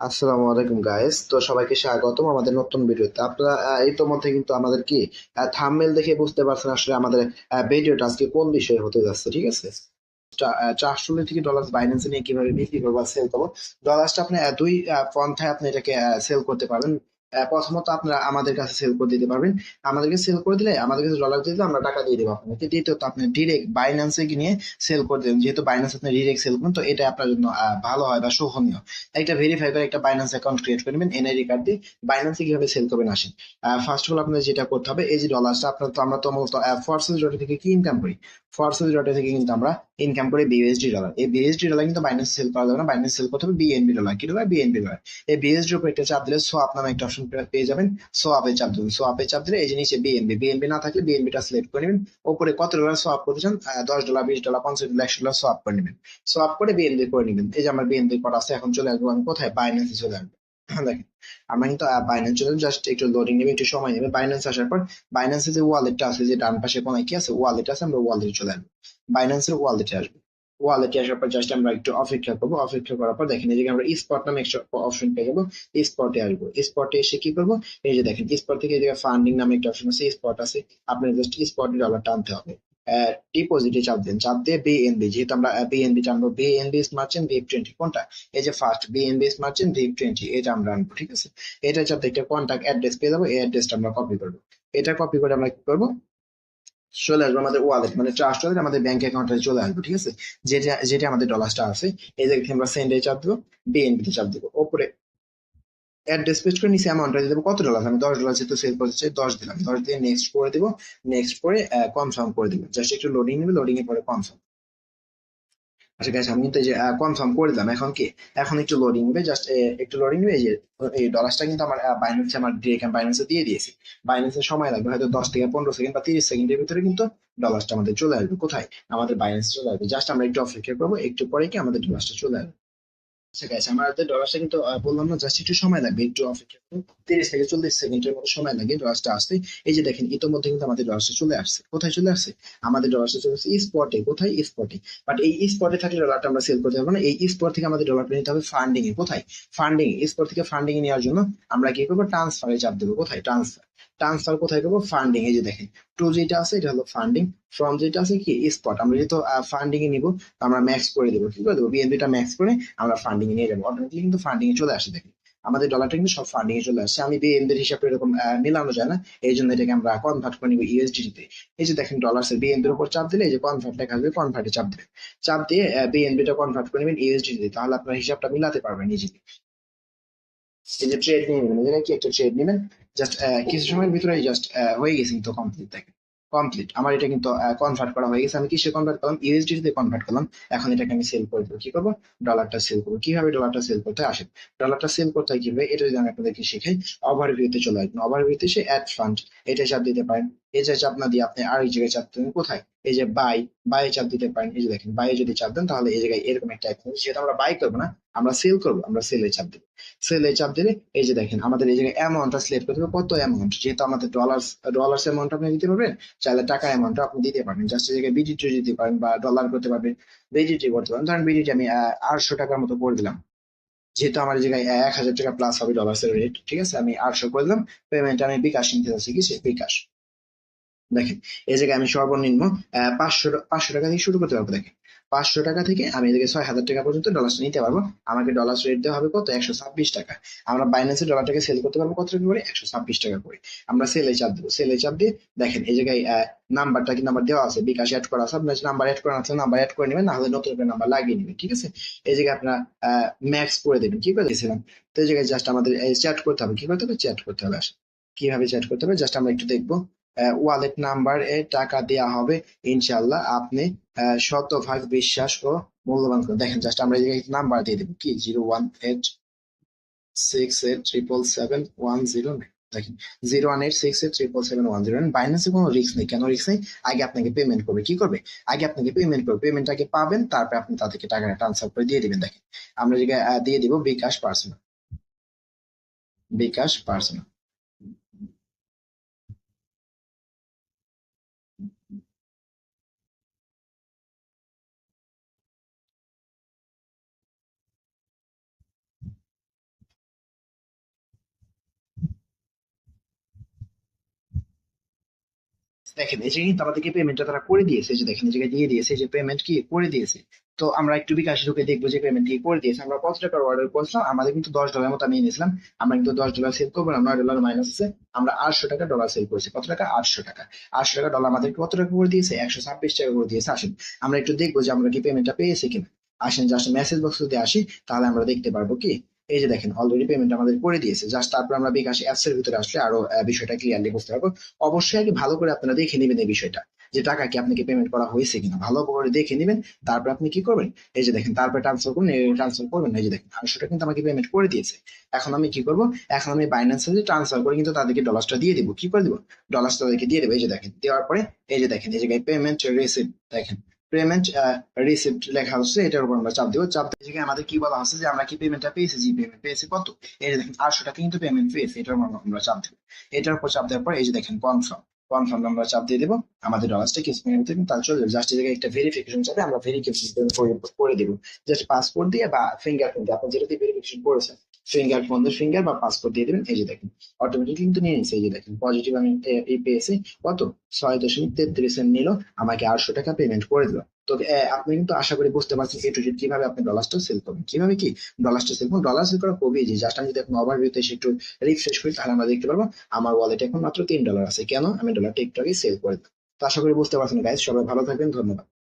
আসসালামু আলাইকুম গাইস তো সবাইকে স্বাগতম আমাদের নতুন ভিডিওতে। আপনারা ইতোমধ্যে মধ্যে কিন্তু আমাদের কি থামমেল দেখে বুঝতে পারছেন আসলে আমাদের ভিডিওটা আজকে কোন বিষয়ে হতে যাচ্ছে, ঠিক আছে? চারশো থেকে ডলার বাইন্যান্সে নিয়ে কীভাবে বিক্রি করব সেল করব। ডলার্সটা আপনি দুই পন্থায় আপনি এটাকে সেল করতে পারবেন। প্রথমত আপনারা আমাদের কাছে সেল করে দিতে পারবেন। আমাদেরকে সেল করে দিলে, আমাদের কাছে ডলার দিয়ে দিলে আমরা টাকা দিয়ে দেবো আপনাকে। দ্বিতীয়ত, আপনি ডিরেক্ট বাইন্যান্সে গিয়ে সেল করে দেবেন যেহেতু বাইন্যান্স আপনি ডিরেক্ট সেল করেন, তো এটা আপনার জন্য ভালো হয় বা শোভনীয়। একটা ভেরিফাই করে একটা বাইন্যান্স অ্যাকাউন্ট ক্রিয়েট করে নেবেন এনআইডি কার্ড দিয়ে বাইন্যান্সে কীভাবে সেল করবেন আসেন। ফার্স্ট অফ অল আপনার যেটা করতে হবে, এই যে ডলারটা আপনার তো আমরা তো মূলত ফোর্সেস ডট থেকে কি ইনকাম করি? থেকে কিন্তু আমরা ইনকাম করি বিএসডি ডলার এই বিএসডি ডলার কিন্তু বাইন্যান্স সেল করা যাবে না বাইন্যান্স সেল করতে হবে বিএনবি ডলার কি ডলার বিএনবি ডলার এই বিএসডি উপর একটা চাপ দিলে একটা অপশন পেয়ে যাবেন সো চাপ দেবেন। সো চাপ দিলে এই জিনিসে বিএনবি বিএনবি না থাকলে বিএনবিটা সিলেক্ট করে নেবেন। ওপরে কত ডলার সো করতে চান? দশ ডলার বিশ ডলার পঞ্চাশ ডলার একশো ডলার করে নেবেন। সো করে বিএনবি করে নেবেন। এই যে আমার বিএনবি করা আছে, এখন চলে আসব আমি কোথায়? বাইন্যান্সে চলে আসব। দেখেন। আমরা কিন্তু বাইন্যান্স জাস্ট একটু লোডিং নেবে, একটু সময় নেবে। বাইন্যান্স আসার পর বাইন্যান্সে যে ওয়ালেটটা আছে, যে ডান পাশে কোনায় কি আছে? ওয়ালেট আছে, আমরা ওয়ালেটে চলে আসব। বাইন্যান্সের ওয়ালেটে আসব। ওয়ালেটে আসার পর জাস্ট আমরা একটু অপেক্ষা করব। অপেক্ষা করার পর দেখেন যে আমরা স্পট নামে একটা অপশন পেয়ে যাব। স্পটে আসব। স্পটে এসে কি করব? এই যে দেখেন স্পট থেকে জায়গায় ফান্ডিং নামে একটা অপশন আছে স্পট আছে। আপনার জাস্ট স্পটে ডলার টানতে হবে। ডিপোজিটে চাপ দেন। চাপ দিয়ে বিএনবি যেহেতু আমরা বিএনবি টানবো বিএনবি মার্চেন্ট ভিপ টোয়েন্টি কোনটা? এই যে first BNB merchant VIP twenty এটা আমরা আনব, ঠিক আছে? এটা চাপ দিয়ে একটা কন্ট্যাক্ট অ্যাড্রেস পেয়ে যাব, এই অ্যাড্রেসটা আমরা কপি করব। এটা কপি করে আমরা কি করব? চলে আসব আমাদের ওয়ালেট মানে ট্রাস্ট ওয়ালেট আমাদের ব্যাংক অ্যাকাউন্টে চলে আসব, ঠিক আছে? যেটা যেটা আমাদের ডলারটা আছে, এই জায়গায় আমরা সেন্ডে চাপ দেবো বিএনপি তে চাপ দেবো, ওপরে অ্যাড্রেস পেস্ট করে নিচে অ্যামাউন্টটা দিয়ে দেবো। কত ডলার আমি দশ ডলার যেহেতু সেল করতে চাই, দশ দিলাম। দশ দিয়ে নেক্সট করে দেবো। নেক্সট করে কনফার্ম করে দেবো জাস্ট একটু লোডিং নেবে লোডিং এর পরে কনফার্ম আচ্ছা গাইস আমি কিন্তু এই যে কনফার্ম করে দিলাম। এখন কি? এখন একটু লোডিং নেবে জাস্ট একটু লোডিং নেবে। যে, এই ডলারটা কিন্তু আমার বাইন্যান্সে আমার ডিরেক্ট বাইন্যান্সে দিয়ে দিয়েছি। বাইন্যান্সে সময় লাগবে হয়তো দশ থেকে পনেরো সেকেন্ড বা তিরিশ সেকেন্ডের ভিতরে কিন্তু ডলারটা আমাদের চলে আসবে। কোথায়? আমাদের বাইন্যান্সে চলে আসবে। জাস্ট আমরা একটু অপেক্ষা করব, একটু পরে কি আমাদের ডলারটা চলে আসবে। আচ্ছা গাইস কিন্তু বললাম না জাস্ট একটু সময় লাগবে, একটু অপেক্ষা করুন। তিরিশ থেকে চল্লিশ সেকেন্ডের মতো সময় লাগে আসতে। এই যে দেখেন কিন্তু আমাদের চলে আসছে। কোথায় চলে আসছে? আমাদের ডলারটা চলে আসছে স্পটে কোথায়? স্পটে বাট এই স্পটে থাকলে ডলারটা আমরা সেল করতে পারব না। এই স্পট থেকে আমাদের ডলারটা নিতে হবে ফান্ডিং এ। কোথায়? ফান্ডিং স্পট থেকে ফান্ডিং এ নেওয়ার জন্য আমরা কি করব? ট্রান্সফারে চাপ দেবো। কোথায়? ট্রান্সফার ট্রান্সফার কোথায় করব? ফান্ডিং এই যে দেখেন। টু যেটা আছে, এটা হলো ফান্ডিং ফ্রম যেটা আছে কি? স্পট আমরা যেহেতু ফান্ডিং এ আমরা ম্যাক্স করে দেবো। কি করে দেবো? বিএনপিটা ম্যাক্স করে আমরা ফান্ডিং নিয়ে যাব কিন্তু ফান্ডিং এ চলে আসে আমাদের ডলারটা কিন্তু সব ফান্ডিং এ চলে আসছে আমি হিসাবে এরকম যায় না। এই জন্য এটাকে আমরা কনভার্ট করে নিবো ইউএসডি তে এই যে দেখেন ডলার বিএনপির উপর চাপ দিলে এই যে কনভার্ট লেখা আসবে কনভার্টে চাপ দেবেন চাপ দিয়ে বিএনপি টা কনভার্ট করে নেবেন ইউএসডি তে তাহলে আপনার হিসাবটা মিলাতে পারবেন নিজেকে এই যে ট্রেড নিয়ে নেবেন। কি একটা ট্রেড নেবেন? জাস্ট কিছু সময়ের ভিতরেই জাস্ট হয়ে গেছে কিন্তু কমপ্লিট দেখেন কমপ্লিট আমার এটা কিন্তু কনভার্ট করা হয়ে গেছে। আমি কিসে কনভার্ট করলাম? ইউএসডি তে কনভার্ট করলাম। এখন এটাকে আমি সেল করে দেবো। কি করব? ডলারটা সেল করব। কীভাবে ডলারটা সেল করতে আসে আসেন। ডলারটা সেল করতে কীভাবে? এটা যদি আমি আপনাদেরকে শিখাই। ওভারভিউতে চলে আসবেন। ওভারভিউতে সে অ্যাড ফান্ড এটা চাপ দিতে পারেন। এই যে চাপ না দিয়ে আপনি আর এই জায়গায় চাপ দেবেন কোথায়? এই যে বাই বাই চাপ দিতে পারেন। এই যে দেখেন বাই যদি চাপ দেন, তাহলে এই জায়গায় এরকম একটা অ্যাকশন যেটা আমরা বাই করব না, আমরা সেল করব, আমরা সেলে চাপ দেবো। সেলে চাপ দিলে, এই যে দেখেন, আমাদের এই জায়গায় অ্যামাউন্টটা সিলেক্ট করতে হবে, কত অ্যামাউন্ট যেহেতু আমাদের ডলার ডলার্স অ্যামাউন্ট আপনি দিতে পারবেন, চাইলে টাকা অ্যামাউন্ট আপনি দিতে পারবেন। জাস্ট এই জায়গায় বিজিটি দিতে পারেন বা ডলার করতে পারবেন। বিজিটি করতে পারেন। ধরেন বিজিটি আমি আটশো টাকার মতো করে দিলাম। যেহেতু আমার জায়গায় এক হাজার টাকা প্লাস হবে ডলার্স এর রেট ঠিক আছে? আমি আটশো করে দিলাম পেমেন্ট আমি বিকাশ নিতে চাচ্ছি, কি? বিকাশ। দেখেন, এই জায়গায় আমি সর্বনিম্ন পাঁচশো পাঁচশো টাকা থেকে শুরু করতে পারব, দেখেন। পাঁচশো টাকা থেকে আমি এদিকে ছয় হাজার টাকা পর্যন্ত ডলার নিতে পারব। আমাকে ডলার রেট দেওয়া হবে কত? একশো ছাব্বিশ টাকা। আমরা বাইন্যান্সে ডলারটাকে সেল করতে পারব কত টাকা করে? একশো ছাব্বিশ টাকা করে। আমরা সেলে চাপ দেবো। সেলে চাপ দিয়ে, দেখেন, এই জায়গায় নাম্বারটা কি নাম্বার দেওয়া আছে? বিকাশ অ্যাড করা আছে। আপনার নাম্বার অ্যাড করা আছে নাম্বার অ্যাড করে নেবেন, না হলে নতুন করে নাম্বার লাগিয়ে নেবেন, ঠিক আছে? এই জায়গায় আপনার ম্যাক্স করে দেবেন। কি করে দিয়েছিলাম? তো এই জায়গায় জাস্ট আমাদের চ্যাট করতে হবে। কি করতে হবে চ্যাট করতে হবে। আসলে কীভাবে চ্যাট করতে হবে? জাস্ট আমরা একটু দেখব। ওয়ালেট নাম্বার টাকা দেওয়া হবে ইনশাল্লাহ আপনি শতভাগ বিশ্বাস ও মূল্যবান দেখেন জাস্ট আমরা নাম্বার দিয়ে দেবো কি? Zero one eight six eight triple seven one zero দেখেন zero one eight six eight triple seven one zero বাইন্যান্সে কোনো রিস্ক নেই। কেন রিস্ক নেই? আগে আপনাকে পেমেন্ট করবে। কি করবে? আগে আপনাকে পেমেন্ট করবে। পেমেন্ট আগে পাবেন, তারপরে আপনি তাদেরকে টাকাটা ট্রান্সফার করে দিয়ে দিবেন। দেখেন, আমরা দিয়ে দিব বিকাশ পার্সোনাল বিকাশ পার্সোনাল দেখেন, এই যে কিন্তু আমাদেরকে পেমেন্টটা তারা করে দিয়েছে যে দেখেন, এই জায়গায় দিয়ে দিয়েছে যে পেমেন্ট কি করে দিয়েছে। তো আমরা একটু বিকাশ ঢুকে দেখব যে পেমেন্ট কি করে দিয়েছে। আমরা কত টাকার অর্ডার করেছিলাম? আমাদের কিন্তু দশ ডলার মতো আমি নিয়েছিলাম আমরা কিন্তু দশ ডলার সেল করব না, নয় ডলার মাইনাস আছে। আমরা আটশো টাকা ডলার সেল করেছি। কত টাকা? আটশো টাকা। আটশো টাকা ডলার আমাদেরকে কত টাকা করে দিয়েছে? একশো ছাব্বিশ টাকা করে দিয়েছে। আসেন, আমরা একটু দেখব যে আমরা কি পেমেন্টটা পেয়েছি কিনা। আসেন জাস্ট মেসেজ বক্স যদি আসি, তাহলে আমরা দেখতে পারব কি? এই যে দেখেন অলরেডি পেমেন্ট আমাদের করে দিয়েছে। জাস্ট তারপর আমরা বিকাশ অ্যাপস এর ভিতরে আসলে আরও বিষয়টা ক্লিয়ারলি বুঝতে পারব। অবশ্যই আগে ভালো করে আপনারা দেখে নেবেন এই বিষয়টা, যে টাকা কি আপনাকে পেমেন্ট করা হয়েছে কিনা। ভালো করে দেখে নেবেন, তারপর আপনি কি করবেন? এই যে দেখেন, তারপর ট্রান্সফার করুন ট্রান্সফার করবেন। এই যে দেখেন আড়াইশোটা কিন্তু আমাকে পেমেন্ট করে দিয়েছে। এখন আমি কি করব? এখন আমি বাইন্যান্সে যে ট্রান্সফার করে কিন্তু তাদেরকে ডলারটা দিয়ে দিব। কি করে দিব? ডলারটা তাদেরকে দিয়ে দেবো। এই যে দেখেন, দেওয়ার পরে, এই যে দেখেন, এই জায়গায় পেমেন্ট রিসিপ্ট দেখেন। পেমেন্ট রিসিপ্ট লেখা হচ্ছে, এটার উপর আমরা চাপ দিব। চাপ দিয়ে আমাদের কি বলা হচ্ছে যে আমরা কি পেমেন্টটা পেয়েছি জি পেমেন্ট পেয়েছি কত? এই যে দেখেন, আটশো টাকা কিন্তু পেমেন্ট পেয়েছি, এটার উপর আমরা চাপ দেবো। এটার উপর চাপ দেওয়ার পর এই যে দেখেন কনফার্ম কনফার্ম আমরা চাপ দিয়ে দেবো। আমাদের ডলারসটা কিছু মিনিটের ভিতরে তাহলে চলে যাবে জাস্ট জায়গায় একটা ভেরিফিকেশন চাপে আমরা ভেরিফিকেশন করে দিব। জাস্ট পাসপোর্ট দিয়ে বা ফিঙ্গারপ্রিন্ট আপনি যেটা দিয়ে ভেরিফিকেশন করেছেন ফিঙ্গার ফোনের ফিঙ্গার বা পাসপোর্ট দিয়ে দেবেন, এই যে দেখেন অটোমেটিক কিন্তু নিয়ে নিচ্ছে, এই যে দেখেন পজিটিভ আমি এই পেয়েছি, কত? ছয় দশমিক তেত্রিশ নিল, আমাকে আটশো টাকা পেমেন্ট করে দিল। তো আপনি কিন্তু আশা করি বুঝতে পারছেন এ টু কীভাবে আপনি ডলারটা সেল করবেন। কীভাবে কি ডলারটা সেল করুন ডলার সেল করা খুবই ইজি জাস্ট আমি যদি এখন ওভারভিউতে এসে একটু রিফ্রেশ করি, তাহলে আমরা দেখতে পারব, আমার ওয়ালেটে এখন মাত্র তিন ডলার আছে। কেন? আমি ডলারটা একটু আগে সেল করে দিলাম। তো আশা করি বুঝতে পারছেন গাইজ সবাই ভালো থাকবেন, ধন্যবাদ।